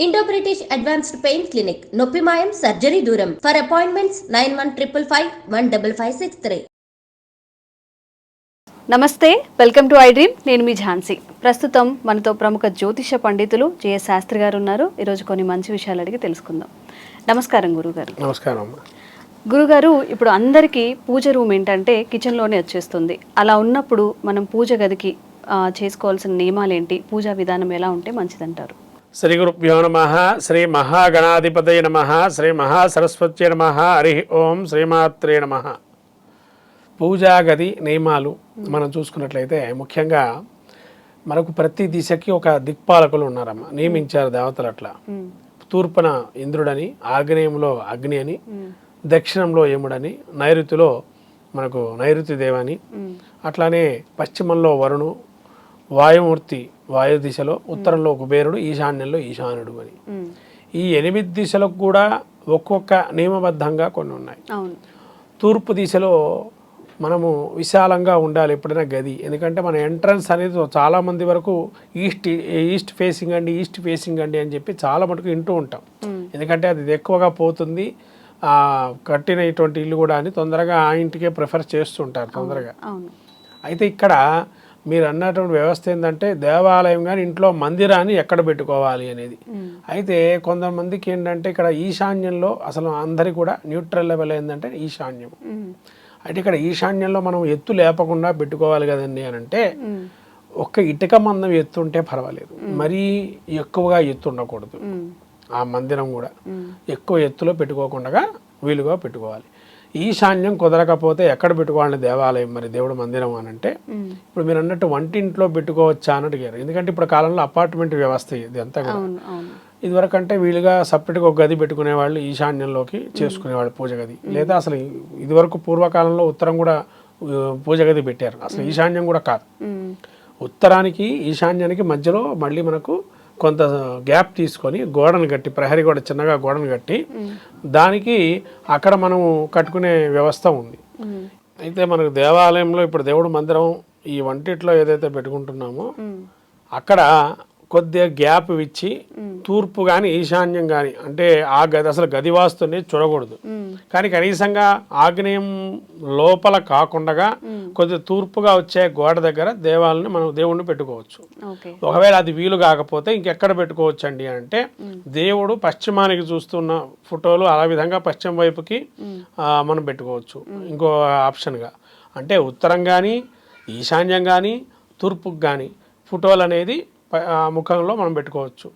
Indo British advanced pain clinic నొప్పి మాయం surgery దూరం for appointments nine one triple five one double five six three నమస్తే welcome to I dream నేను మీ ఝాన్సీ. ప్రస్తుతం మనతో ప్రముఖ జ్యోతిష పండితులు జేఎస్ శాస్త్రి గారు ఉన్నారు. ఈరోజు కొన్ని మంచి విషయాలు అడిగి తెలుసుకుందాం. నమస్కారం గురుగారు. నమస్కారం అమ్మ. గురుగారు ఇప్పుడు అందరికీ పూజ రూమ్ ఏంటంటే కిచెన్లోనే వచ్చేస్తుంది. అలా ఉన్నప్పుడు మనం పూజ గదికి చేసుకోవాల్సిన నియమాలు ఏంటి పూజా విధానం ఎలా ఉంటే మంచిదంటారు? శ్రీ గురుభ్యో నమ శ్రీ మహాగణాధిపతయ నమ శ్రీ మహాసరస్వత్య నమ హరి ఓం శ్రీమాత్రే నమ. పూజా గది నియమాలు మనం చూసుకున్నట్లయితే ముఖ్యంగా మనకు ప్రతి దిశకి ఒక దిక్పాలకులు ఉన్నారమ్మ. నియమించారు దేవతలు అట్లా. తూర్పున ఇంద్రుడని ఆగ్నేయంలో అగ్ని అని దక్షిణంలో యముడని నైరుతిలో మనకు నైరుతి దేవని అట్లానే పశ్చిమంలో వరుణు వాయుమూర్తి వాయు దిశలో ఉత్తరంలో కుబేరుడు ఈశాన్యంలో ఈశానుడు అని. ఈ ఎనిమిది దిశలకు కూడా ఒక్కొక్క నియమబద్ధంగా కొన్ని ఉన్నాయి. తూర్పు దిశలో మనము విశాలంగా ఉండాలి ఎప్పుడైనా గది. ఎందుకంటే మన ఎంట్రన్స్ అనేది చాలా మంది వరకు ఈస్ట్ ఈస్ట్ ఫేసింగ్ అండి ఈస్ట్ ఫేసింగ్ అండి అని చెప్పి చాలా మటుకు వింటూ ఉంటాం. ఎందుకంటే అది ఎక్కువగా పోతుంది. కట్టిన ఇటువంటి ఇల్లు కూడా అని తొందరగా ఆ ఇంటికే ప్రిఫర్ చేస్తుంటారు తొందరగా. అయితే ఇక్కడ మీరు అన్నటువంటి వ్యవస్థ ఏంటంటే దేవాలయం కానీ ఇంట్లో మందిరాన్ని ఎక్కడ పెట్టుకోవాలి అనేది. అయితే కొంతమందికి ఏంటంటే ఇక్కడ ఈశాన్యంలో అసలు అందరి కూడా న్యూట్రల్ లెవెల్ ఏంటంటే ఈశాన్యం. అయితే ఇక్కడ ఈశాన్యంలో మనం ఎత్తు లేపకుండా పెట్టుకోవాలి కదండి అని అంటే ఒక్క ఇటుక మందం ఎత్తు ఉంటే పర్వాలేదు మరీ ఎక్కువగా ఎత్తు ఉండకూడదు. ఆ మందిరం కూడా ఎక్కువ ఎత్తులో పెట్టుకోకుండా వీలుగా పెట్టుకోవాలి. ఈశాన్యం కుదరకపోతే ఎక్కడ పెట్టుకోవాలని దేవాలయం మరి దేవుడు మందిరం అని అంటే ఇప్పుడు మీరు అన్నట్టు వంటింట్లో పెట్టుకోవచ్చా అని అడిగారు. ఎందుకంటే ఇప్పుడు కాలంలో అపార్ట్మెంట్ వ్యవస్థ ఇది అంతా కూడా. అవును అవును. ఇదివరకు అంటే వీలుగా సపరేట్గా ఒక గది పెట్టుకునే వాళ్ళు ఈశాన్యంలోకి చేసుకునేవాళ్ళు పూజ గది. లేదా అసలు ఇదివరకు పూర్వకాలంలో ఉత్తరం కూడా పూజ గది పెట్టారు. అసలు ఈశాన్యం కూడా కాదు. ఉత్తరానికి ఈశాన్యానికి మధ్యలో మళ్ళీ మనకు కొంత గ్యాప్ తీసుకొని గోడను కట్టి ప్రహరీ గోడ చిన్నగా గోడను కట్టి దానికి అక్కడ మనం కట్టుకునే వ్యవస్థ ఉంది. అయితే మనకు దేవాలయంలో ఇప్పుడు దేవుడు మందిరం ఈ వంటిట్లో ఏదైతే పెట్టుకుంటున్నామో అక్కడ కొద్దిగా గ్యాప్ ఇచ్చి తూర్పు కానీ ఈశాన్యం కానీ అంటే ఆ గది అసలు గది వాస్తుని చూడకూడదు. కానీ కనీసంగా ఆగ్నేయం లోపల కాకుండా కొద్దిగా తూర్పుగా వచ్చే గోడ దగ్గర దేవాలని మనం దేవుణ్ణి పెట్టుకోవచ్చు. ఒకవేళ అది వీలు కాకపోతే ఇంకెక్కడ పెట్టుకోవచ్చు అండి అంటే దేవుడు పశ్చిమానికి చూస్తున్న ఫోటోలు ఆ విధంగా పశ్చిమ వైపుకి మనం పెట్టుకోవచ్చు. ఇంకో ఆప్షన్గా. అంటే ఉత్తరం కానీ ఈశాన్యం కానీ తూర్పుకి కానీ ఫోటోలు అనేది ముఖంలో మనం పెట్టుకోవచ్చు.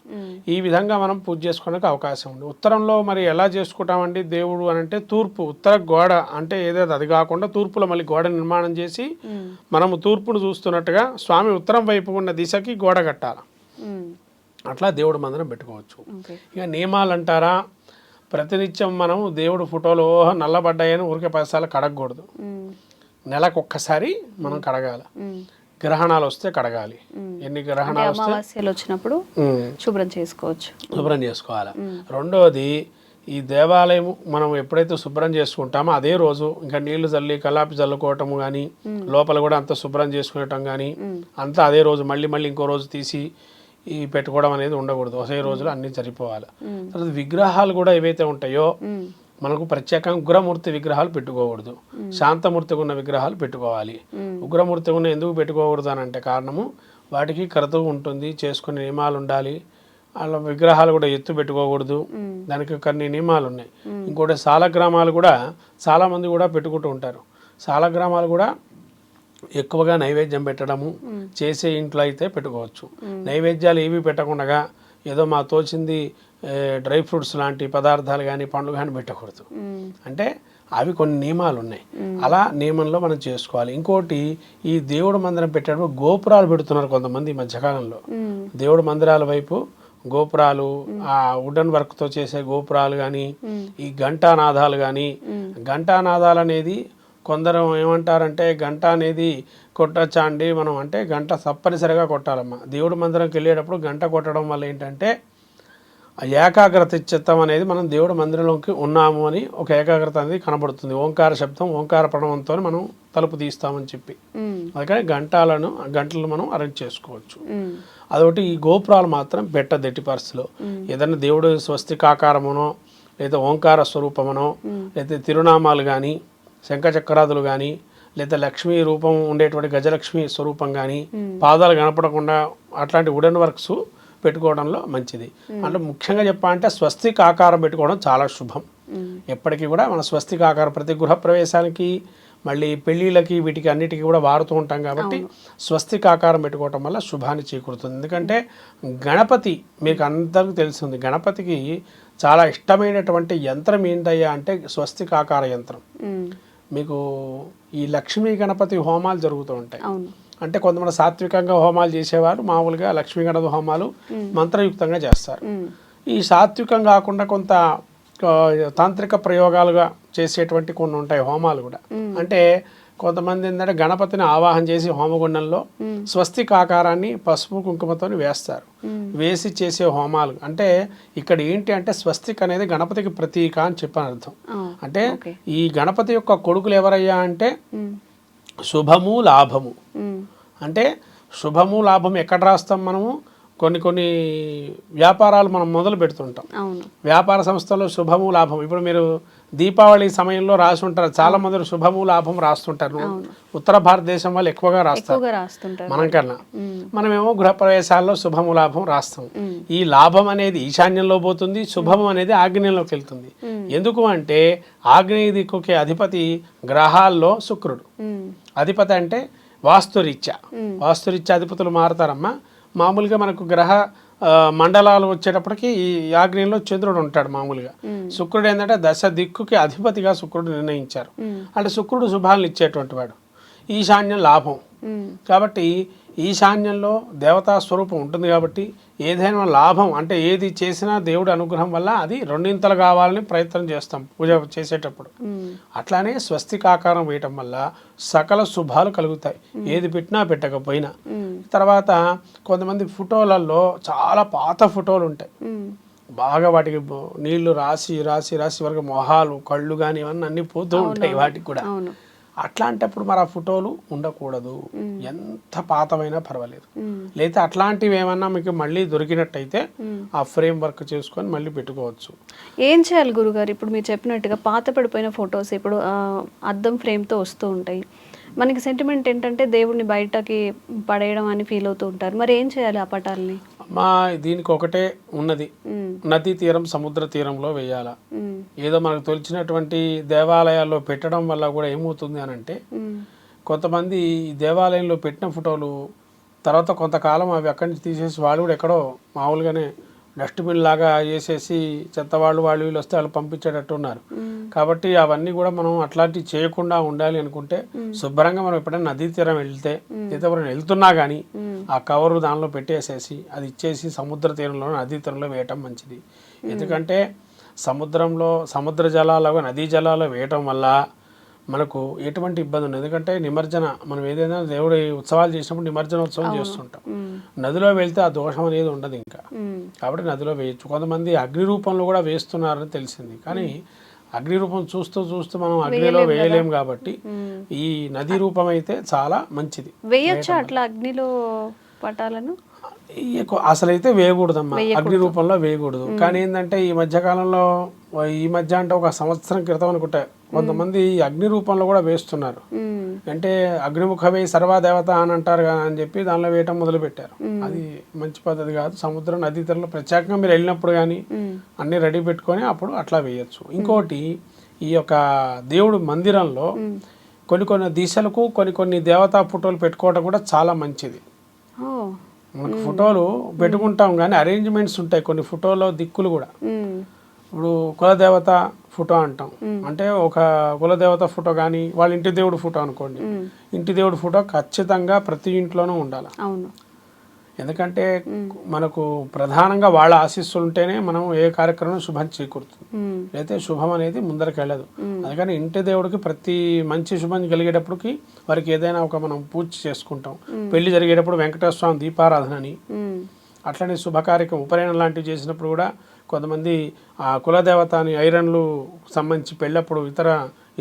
ఈ విధంగా మనం పూజ చేసుకోవడానికి అవకాశం ఉంది. ఉత్తరంలో మరి ఎలా చేసుకుంటామండి దేవుడు అని అంటే తూర్పు ఉత్తర గోడ అంటే ఏదైతే అది కాకుండా తూర్పులో మళ్ళీ గోడ నిర్మాణం చేసి మనము తూర్పును చూస్తున్నట్టుగా స్వామి ఉత్తరం వైపు ఉన్న దిశకి గోడ కట్టాలి. అట్లా దేవుడు మందిరం పెట్టుకోవచ్చు. ఇక నియమాలు అంటారా ప్రతినిత్యం మనం దేవుడు ఫోటోలు ఓహో నల్లబడ్డాయని ఊరికే పదిసార్లు కడగకూడదు. నెలకు ఒక్కసారి మనం కడగాలి. గ్రహణాలు వస్తే కడగాలి. ఎన్ని గ్రహణాలు అమావాస్యలు వచ్చినప్పుడు శుభ్రం చేసుకోవచ్చు. శుభ్రం చేసుకోవాలి? రెండవది ఈ దేవాలయం మనం ఎప్పుడైతే శుభ్రం చేసుకుంటామో అదే రోజు ఇంకా నీళ్ళు చల్లి కలాపి చల్లుకోవటము కానీ లోపల కూడా అంత శుభ్రం చేసుకునేటం కానీ అంతా అదే రోజు మళ్ళీ మళ్ళీ ఇంకో రోజు తీసి ఈ పెట్టుకోవడం అనేది ఉండకూడదు. ఒకే రోజులో అన్ని సరిపోవాలి. తర్వాత విగ్రహాలు కూడా ఏవైతే ఉంటాయో. మనకు ప్రత్యేకంగా ఉగ్రమూర్తి విగ్రహాలు పెట్టుకోకూడదు. శాంతమూర్తిగా ఉన్న విగ్రహాలు పెట్టుకోవాలి. ఉగ్రమూర్తిగా ఉన్న ఎందుకు పెట్టుకోకూడదు అని అంటే కారణము వాటికి కరతువు ఉంటుంది చేసుకునే నియమాలు ఉండాలి. వాళ్ళ విగ్రహాలు కూడా ఎత్తు పెట్టుకోకూడదు. దానికి కొన్ని నియమాలు ఉన్నాయి. ఇంకోటి సాలగ్రామాలు కూడా చాలామంది కూడా పెట్టుకుంటూ ఉంటారు. సాలగ్రామాలు కూడా ఎక్కువగా నైవేద్యం పెట్టడము చేసే ఇంట్లో అయితే పెట్టుకోవచ్చు. నైవేద్యాలు ఏవి పెట్టకుండా ఏదో మా తోచింది డ్రై ఫ్రూట్స్ లాంటి పదార్థాలు కానీ పండ్లు కానీ పెట్టకూడదు. అంటే అవి కొన్ని నియమాలు ఉన్నాయి. అలా నియమంలో మనం చేసుకోవాలి. ఇంకోటి ఈ దేవుడు మందిరం పెట్టేటప్పుడు గోపురాలు పెడుతున్నారు కొంతమంది ఈ మధ్యకాలంలో. దేవుడు మందిరాల వైపు గోపురాలు ఆ వుడెన్ వర్క్తో చేసే గోపురాలు కానీ ఈ ఘంటానాదాలు కానీ ఘంటానాదాలు అనేది కొందరు ఏమంటారంటే గంట అనేది కొట్టచ్చా అండి మనం అంటే గంట తప్పనిసరిగా కొట్టాలమ్మా. దేవుడి మందిరంకి వెళ్ళేటప్పుడు గంట కొట్టడం వల్ల ఏంటంటే ఆ ఏకాగ్రత చిత్తం అనేది మనం దేవుడు మందిరంలోకి ఉన్నాము అని ఒక ఏకాగ్రత అనేది కనబడుతుంది. ఓంకార శబ్దం ఓంకార ప్రణవంతో మనం తలుపు తీస్తామని చెప్పి. అందుకని గంటాలను గంటలను మనం అరేంజ్ చేసుకోవచ్చు. అదొకటి ఈ గోపురాలు మాత్రం పెట్టద్దు ఎట్టి పరిస్థితిలో ఏదైనా దేవుడు స్వస్తికాకారమునో లేదా ఓంకార స్వరూపమునో లేదా తిరునామాలు కానీ శంఖచక్రాదులు కానీ లేదా లక్ష్మీ రూపం ఉండేటువంటి గజలక్ష్మి స్వరూపం కానీ పాదాలు కనపడకుండా అట్లాంటి వుడెన్ వర్క్స్ పెట్టుకోవడంలో మంచిది. అంటే ముఖ్యంగా చెప్పాలంటే స్వస్తిక ఆకారం పెట్టుకోవడం చాలా శుభం. ఎప్పటికీ కూడా మన స్వస్తిక ఆకారం ప్రతి గృహ ప్రవేశానికి మళ్ళీ పెళ్ళిళ్ళకి వీటికి అన్నిటికీ కూడా వాడుతూ ఉంటాం కాబట్టి స్వస్తిక ఆకారం పెట్టుకోవటం వల్ల శుభాన్ని చేకూరుతుంది. ఎందుకంటే గణపతి మీకు అందరికీ తెలిసింది గణపతికి చాలా ఇష్టమైనటువంటి యంత్రం ఏంటయ్యా అంటే స్వస్తిక ఆకార యంత్రం. మీకు ఈ లక్ష్మీ గణపతి హోమాలు జరుగుతూ ఉంటాయి. అంటే కొంతమంది సాత్వికంగా హోమాలు చేసేవారు మామూలుగా లక్ష్మీ గణపతి హోమాలు మంత్రయుక్తంగా చేస్తారు. ఈ సాత్వికం కాకుండా కొంత తాంత్రిక ప్రయోగాలుగా చేసేటువంటి కొన్ని ఉంటాయి హోమాలు కూడా. అంటే కొంతమంది ఏంటంటే గణపతిని ఆవాహన చేసి హోమగుండంలో స్వస్తిక ఆకారాన్ని పసుపు కుంకుమతో వేస్తారు. వేసి చేసే హోమాలు. అంటే ఇక్కడ ఏంటి అంటే స్వస్తిక్ అనేది గణపతికి ప్రతీక అని చెప్పని అర్థం. అంటే. ఈ గణపతి యొక్క కొడుకులు ఎవరయ్యా అంటే శుభము లాభము. అంటే శుభము లాభం ఎక్కడ రాస్తాం మనము? కొన్ని కొన్ని వ్యాపారాలు మనం మొదలు పెడుతుంటాం. వ్యాపార సంస్థలో శుభము లాభం ఇప్పుడు మీరు దీపావళి సమయంలో రాసి ఉంటారు. చాలా మంది శుభము లాభం రాస్తుంటారు. ఉత్తర భారతదేశం వాళ్ళు ఎక్కువగా రాస్తారు. మనం కన్నా మనమేమో గృహప్రవేశాల్లో శుభము లాభం రాస్తాం. ఈ లాభం అనేది ఈశాన్యంలో పోతుంది శుభము అనేది ఆగ్నేయంలోకి వెళ్తుంది. ఎందుకు అంటే ఆగ్నేయ దిక్కుకి అధిపతి గ్రహాల్లో శుక్రుడు. అధిపతి అంటే వాస్తురీత్యా. వాస్తురీత్యా అధిపతులు మారతారమ్మా. మామూలుగా మనకు గ్రహ మండలాలు వచ్చేటప్పటికి ఈ ఆగ్నేయంలో చంద్రుడు ఉంటాడు మామూలుగా. శుక్రుడు ఏంటంటే దశ దిక్కుకి అధిపతిగా శుక్రుడు నిర్ణయించారు. అంటే శుక్రుడు శుభాలను ఇచ్చేటువంటి వాడు. ఈశాన్యం లాభం. కాబట్టి ఈశాన్యంలో దేవతా స్వరూపం ఉంటుంది కాబట్టి ఏదైనా లాభం అంటే ఏది చేసినా దేవుడి అనుగ్రహం వల్ల అది రెండింతలు కావాలని ప్రయత్నం చేస్తాం పూజ చేసేటప్పుడు. అట్లానే స్వస్తికాకారం వేయటం వల్ల సకల శుభాలు కలుగుతాయి. ఏది పెట్టినా పెట్టకపోయినా. తర్వాత కొంతమంది ఫోటోలలో చాలా పాత ఫోటోలు ఉంటాయి. బాగా వాటికి నీళ్ళు రాసి రాసి రాసి వరకు మొహాలు కళ్ళు కానీ ఇవన్నీ అన్ని పోతూ ఉంటాయి వాటికి కూడా. అట్లాంటప్పుడు మరి ఆ ఫోటోలు ఉండకూడదు. ఎంత పాతమైనా పర్వాలేదు. లేదా అట్లాంటివి ఏమన్నా మీకు మళ్ళీ దొరికినట్టయితే ఆ ఫ్రేమ్ వర్క్ చేసుకొని మళ్ళీ పెట్టుకోవచ్చు. ఏం చేయాలి గురుగారు? ఇప్పుడు మీరు చెప్పినట్టుగా పాత పడిపోయిన ఫొటోస్ ఇప్పుడు అద్దం ఫ్రేమ్తో వస్తూ ఉంటాయి. మనకి సెంటిమెంట్ ఏంటంటే దేవుడిని బయటకి పడేయడం అని ఫీల్ అవుతూ ఉంటారు. మరి ఏం చేయాలి ఆ పటాలని? మా దీనికి ఒకటే ఉన్నది. నదీ తీరం సముద్ర తీరంలో వేయాల. ఏదో మనకు తొలిచినటువంటి దేవాలయాల్లో పెట్టడం వల్ల కూడా ఏమవుతుంది అని అంటే కొంతమంది దేవాలయంలో పెట్టిన ఫోటోలు తర్వాత కొంతకాలం అవి అక్కడి నుంచి తీసేసి వాళ్ళు కూడా ఎక్కడో మామూలుగానే డస్ట్బిన్ లాగా చేసేసి చెత్త వాళ్ళు వాళ్ళు వీళ్ళు వస్తే వాళ్ళు పంపించేటట్టు ఉన్నారు కాబట్టి అవన్నీ కూడా మనం అట్లాంటివి చేయకుండా ఉండాలి అనుకుంటే శుభ్రంగా మనం ఎప్పుడైనా నదీ తీరం వెళ్తే ఎవరైనా వెళ్తున్నా కానీ ఆ కవరు దానిలో పెట్టేసేసి అది ఇచ్చేసి సముద్ర తీరంలో నదీ తీరంలో వేయటం మంచిది. ఎందుకంటే సముద్రంలో సముద్ర జలాలు నదీ జలాలు వేయటం వల్ల మనకు ఎటువంటి ఇబ్బంది ఉండదు. ఎందుకంటే నిమజ్జన మనం ఏదైనా దేవుడి ఉత్సవాలు చేసినప్పుడు నిమజ్జనోత్సవం చేస్తుంటాం. ఉమ్, నదిలో వెళ్తే ఆ దోషం అనేది ఉండదు ఇంకా. కాబట్టి నదిలో వేయచ్చు. కొంతమంది అగ్ని రూపంలో కూడా వేస్తున్నారని తెలిసింది. కానీ అగ్ని రూపం చూస్తూ చూస్తూ మనం అగ్నిలో వేయలేం కాబట్టి ఈ నది రూపం అయితే చాలా మంచిది. వేయొచ్చా అట్లా అగ్నిలో పటాలను? అసలైతే వేయకూడదమ్మా. అగ్ని రూపంలో వేయకూడదు. కానీ ఏంటంటే ఈ మధ్య కాలంలో ఈ మధ్య అంటే ఒక సంవత్సరం క్రితం అనుకుంటా కొంతమంది అగ్ని రూపంలో కూడా వేస్తున్నారు. అంటే అగ్నిముఖమే సర్వాదేవత అని అంటారు కదా అని చెప్పి దానిలో వేయటం మొదలు పెట్టారు అది మంచి పద్ధతి కాదు. సముద్రం నదీ తీరంలో ప్రత్యేకంగా మీరు వెళ్ళినప్పుడు కానీ అన్ని రెడీ పెట్టుకొని అప్పుడు అట్లా వేయచ్చు. ఇంకోటి ఈ యొక్క దేవుడు మందిరంలో కొన్ని కొన్ని దిశలకు కొన్ని కొన్ని దేవతా ఫోటోలు పెట్టుకోవడం కూడా చాలా మంచిది. మనకు ఫోటోలు పెట్టుకుంటాం కానీ అరేంజ్మెంట్స్ ఉంటాయి కొన్ని ఫోటోలో దిక్కులు కూడా. ఇప్పుడు కులదేవత ఫోటో అంటాం. అంటే ఒక కులదేవత ఫోటో కానీ వాళ్ళ ఇంటి దేవుడు ఫోటో అనుకోండి. ఇంటి దేవుడు ఫోటో ఖచ్చితంగా ప్రతి ఇంట్లోనూ ఉండాలి. అవును. ఎందుకంటే మనకు ప్రధానంగా వాళ్ళ ఆశీస్సులు ఉంటేనే మనం ఏ కార్యక్రమం శుభం చేకూరుతుంది. అయితే శుభం అనేది ముందరికి వెళ్ళదు. అందుకని ఇంటి దేవుడికి ప్రతి మంచి శుభం కలిగేటప్పటికి వారికి ఏదైనా ఒక మనం పూజ చేసుకుంటాం. పెళ్ళి జరిగేటప్పుడు వెంకటేశ్వర స్వామి దీపారాధన అని. అట్లనే శుభకార్యక్రమం ఉపనయనం లాంటివి చేసినప్పుడు కూడా కొంతమంది ఆ కులదేవతని ఐరన్లు సంబంధించి పెళ్ళప్పుడు ఇతర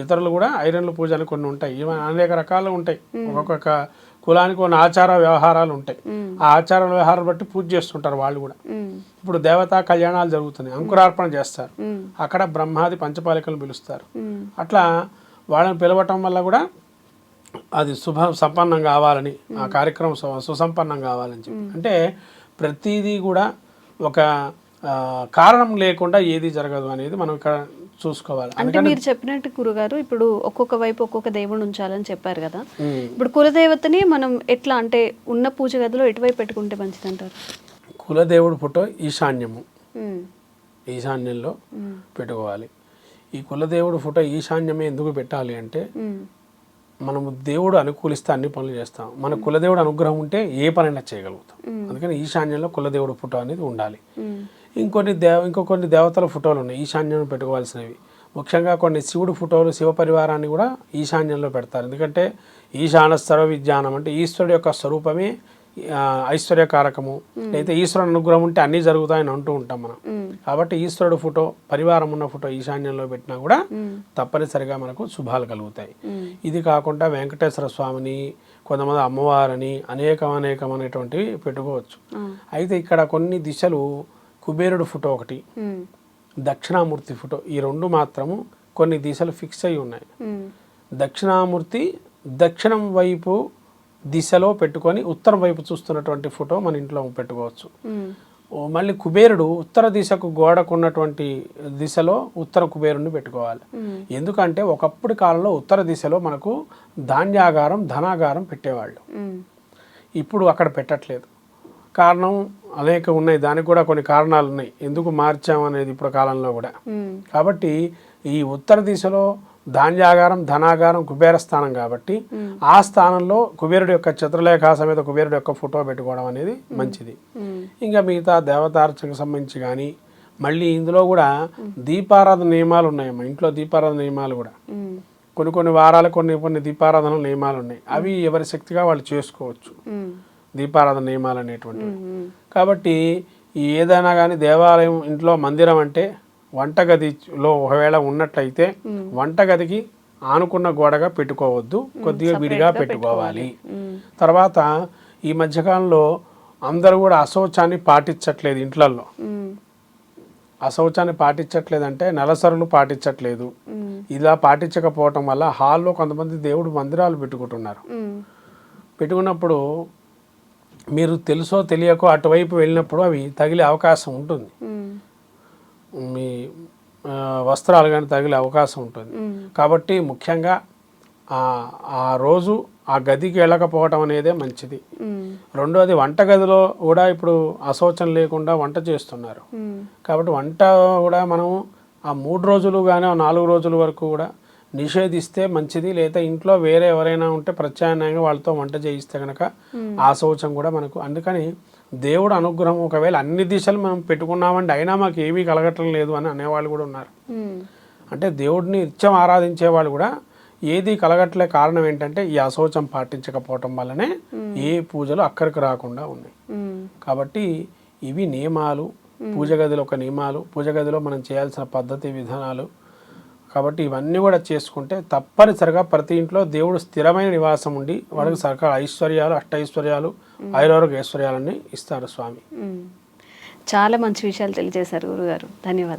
ఇతరులు కూడా ఐరన్లు పూజలు కొన్ని ఉంటాయి. ఇవి అనేక రకాలు ఉంటాయి. ఒక్కొక్క కులానికి కొన్ని ఆచార వ్యవహారాలు ఉంటాయి. ఆ ఆచార వ్యవహారాలు బట్టి పూజ చేస్తుంటారు వాళ్ళు కూడా. ఇప్పుడు దేవతా కళ్యాణాలు జరుగుతున్నాయి. అంకురార్పణ చేస్తారు. అక్కడ బ్రహ్మాది పంచపాలికలు పిలుస్తారు. అట్లా వాళ్ళని పిలవటం వల్ల కూడా అది శుభ సంపన్నం కావాలని ఆ కార్యక్రమం సుసంపన్నం కావాలని చెప్పి. అంటే ప్రతిదీ కూడా ఒక కారణం లేకుండా ఏది జరగదు అనేది మనం ఇక్కడ చూసుకోవాలి. అంటే మీరు చెప్పినట్టు గురుగారు ఇప్పుడు ఒక్కొక్క వైపు ఒక్కొక్క దేవుడు ఉంచాలని చెప్పారు కదా. ఇప్పుడు కులదేవతని మనం ఎట్లా అంటే ఉన్న పూజ గదిలో ఎటువైపు పెట్టుకుంటే మంచిది అంటారు కులదేవుడు ఫోటో ఈశాన్యము. ఈశాన్యంలో పెట్టుకోవాలి. ఈ కులదేవుడు ఫోటో ఈశాన్యమే ఎందుకు పెట్టాలి అంటే మనము దేవుడు అనుకూలిస్తే అన్ని పనులు చేస్తాం. మన కులదేవుడు అనుగ్రహం ఉంటే ఏ పనైనా చేయగలుగుతాం. అందుకని ఈశాన్యంలో కులదేవుడు ఫోటో అనేది ఉండాలి. ఇంకొన్ని దేవ ఇంకో కొన్ని దేవతల ఫోటోలు ఉన్నాయి ఈశాన్యం పెట్టుకోవాల్సినవి. ముఖ్యంగా కొన్ని శివుడు ఫోటోలు శివ పరివారాన్ని కూడా ఈశాన్యంలో పెడతారు. ఎందుకంటే ఈశాన సర్వ విజ్ఞానం అంటే ఈశ్వరుడు యొక్క స్వరూపమే ఐశ్వర్యకారకము అయితే ఈశ్వరుడు అనుగ్రహం ఉంటే అన్నీ జరుగుతాయని అంటూ ఉంటాం మనం. కాబట్టి ఈశ్వరుడు ఫోటో పరివారం ఉన్న ఫోటో ఈశాన్యంలో పెట్టినా కూడా తప్పనిసరిగా మనకు శుభాలు కలుగుతాయి. ఇది కాకుండా వెంకటేశ్వర స్వామిని కొంతమంది అమ్మవారిని అనేకం అనేకమైనటువంటివి పెట్టుకోవచ్చు. అయితే ఇక్కడ కొన్ని దిశలు కుబేరుడు ఫోటో ఒకటి దక్షిణామూర్తి ఫోటో. ఈ రెండు మాత్రము కొన్ని దిశలు ఫిక్స్ అయి ఉన్నాయి. దక్షిణామూర్తి దక్షిణం వైపు దిశలో పెట్టుకొని ఉత్తరం వైపు చూస్తున్నటువంటి ఫోటో మన ఇంట్లో పెట్టుకోవచ్చు. మళ్ళీ కుబేరుడు ఉత్తర దిశకు గోడకు ఉన్నటువంటి దిశలో ఉత్తర కుబేరుని పెట్టుకోవాలి. ఎందుకంటే ఒకప్పుడు కాలంలో ఉత్తర దిశలో మనకు ధాన్యాగారం ధనాగారం పెట్టేవాళ్ళు. ఇప్పుడు అక్కడ పెట్టట్లేదు. కారణం అనేక ఉన్నాయి. దానికి కూడా కొన్ని కారణాలు ఉన్నాయి. ఎందుకు మార్చాం అనేది ఇప్పుడు కాలంలో కూడా. కాబట్టి ఈ ఉత్తర దిశలో ధాన్యాగారం ధనాగారం కుబేర స్థానం కాబట్టి ఆ స్థానంలో కుబేరుడు యొక్క చిత్రలేఖ సమేత కుబేరుడు యొక్క ఫోటో పెట్టుకోవడం అనేది మంచిది. ఇంకా మిగతా దేవతార్చనకు సంబంధించి కానీ మళ్ళీ ఇందులో కూడా దీపారాధన నియమాలు ఉన్నాయి మా ఇంట్లో దీపారాధన నియమాలు కూడా. కొన్ని కొన్ని వారాలు కొన్ని కొన్ని దీపారాధన నియమాలు ఉన్నాయి. అవి ఎవరి శక్తిగా వాళ్ళు చేసుకోవచ్చు. దీపారాధన నియమాలు అనేటువంటివి. ఉమ్, కాబట్టి ఏదైనా కానీ దేవాలయం ఇంట్లో మందిరం అంటే వంటగదిలో ఒకవేళ ఉన్నట్లయితే వంటగదికి ఆనుకున్న గోడగా పెట్టుకోవద్దు కొద్దిగా విడిగా పెట్టుకోవాలి. తర్వాత ఈ మధ్యకాలంలో అందరూ కూడా అశౌచాన్ని పాటించట్లేదు ఇంట్లల్లో. అశౌచాన్ని పాటించట్లేదంటే నెలసరులు పాటించట్లేదు. ఇలా పాటించకపోవటం వల్ల హాల్లో కొంతమంది దేవుడు మందిరాలు పెట్టుకుంటున్నారు. పెట్టుకున్నప్పుడు మీరు తెలుసో తెలియకో అటువైపు వెళ్ళినప్పుడు అవి తగిలే అవకాశం ఉంటుంది. మీ వస్త్రాలు కానీ తగిలే అవకాశం ఉంటుంది. కాబట్టి ముఖ్యంగా ఆ రోజు ఆ గదికి వెళ్ళకపోవటం అనేదే మంచిది. రెండోది వంటగదిలో కూడా ఇప్పుడు అశౌచం లేకుండా వంట చేస్తున్నారు. కాబట్టి వంట కూడా మనం ఆ మూడు రోజులు కానీ ఆ నాలుగు రోజుల వరకు కూడా నిషేధిస్తే మంచిది లేదా ఇంట్లో వేరే ఎవరైనా ఉంటే ప్రత్యామ్నాయంగా వాళ్ళతో వంట చేయిస్తే కనుక ఆ శౌచం కూడా మనకు. అందుకని దేవుడు అనుగ్రహం ఒకవేళ అన్ని దిశలు మనం పెట్టుకున్నామంటే అయినా మాకు ఏమీ కలగటం లేదు అని అనేవాళ్ళు కూడా ఉన్నారు. అంటే దేవుడిని నిత్యం ఆరాధించే వాళ్ళు కూడా ఏది కలగట్లే కారణం ఏంటంటే ఈ అశౌచం పాటించకపోవటం వల్లనే ఏ పూజలు అక్కడికి రాకుండా ఉన్నాయి. కాబట్టి ఇవి నియమాలు పూజ గదిలో ఒక నియమాలు పూజ గదిలో మనం చేయాల్సిన పద్ధతి విధానాలు కాబట్టి ఇవన్నీ కూడా చేసుకుంటే తప్పనిసరిగా ప్రతి ఇంట్లో దేవుడు స్థిరమైన నివాసం ఉండి వాడికి సరకాల ఐశ్వర్యాలు అష్టైశ్వర్యాలు ఐరోగ్య ఐశ్వర్యాలన్నీ ఇస్తారు స్వామి. చాలా మంచి విషయాలు తెలియజేశారు గురుగారు. ధన్యవాదాలు.